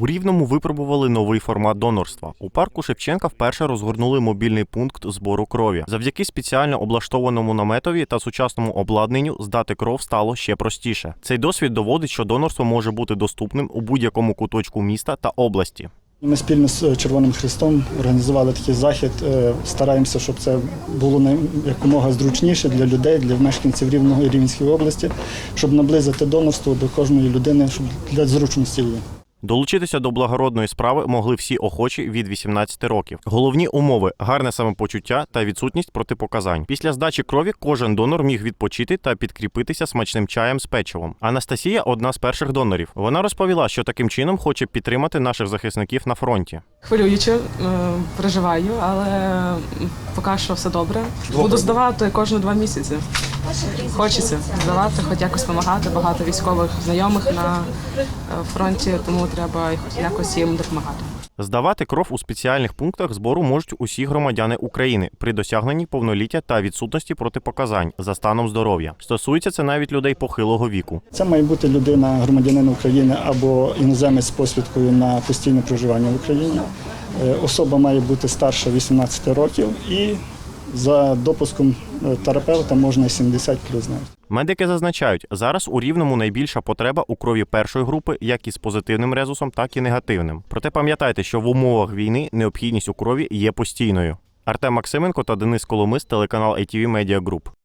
У Рівному випробували новий формат донорства. У парку Шевченка вперше розгорнули мобільний пункт збору крові. Завдяки спеціально облаштованому наметові та сучасному обладнанню здати кров стало ще простіше. Цей досвід доводить, що донорство може бути доступним у будь-якому куточку міста та області. Ми спільно з Червоним Христом організували такий захід. Е, Стараємося, щоб це було якомога зручніше для людей, для мешканців Рівного і області, щоб наблизити донорство до кожної людини, щоб для зручності її. Долучитися до благородної справи могли всі охочі від 18 років. Головні умови гарне самопочуття та відсутність протипоказань. Після здачі крові кожен донор міг відпочити та підкріпитися смачним чаєм з печивом. Анастасія одна з перших донорів. Вона розповіла, що таким чином хоче підтримати наших захисників на фронті. Хвилююче, переживаю, але поки що все добре. Буду здавати кожні два місяці. Хочеться здавати, хоч якось допомагати. Багато військових знайомих на е, фронті, тому треба якось їм допомагати. Здавати кров у спеціальних пунктах збору можуть усі громадяни України при досягненні повноліття та відсутності протипоказань за станом здоров'я. Стосується це навіть людей похилого віку. Це має бути людина, громадянин України або іноземець з посвідкою на постійне проживання в Україні. Е, Особа має бути старша 18 років і за допуском е, терапевта можна і 70 плюс навіть. Медики зазначають, зараз у рівному найбільша потреба у крові першої групи, як із позитивним резусом, так і негативним. Проте пам'ятайте, що в умовах війни необхідність у крові є постійною. Артем Максименко та Денис Коломис, телеканал ITV Media Group.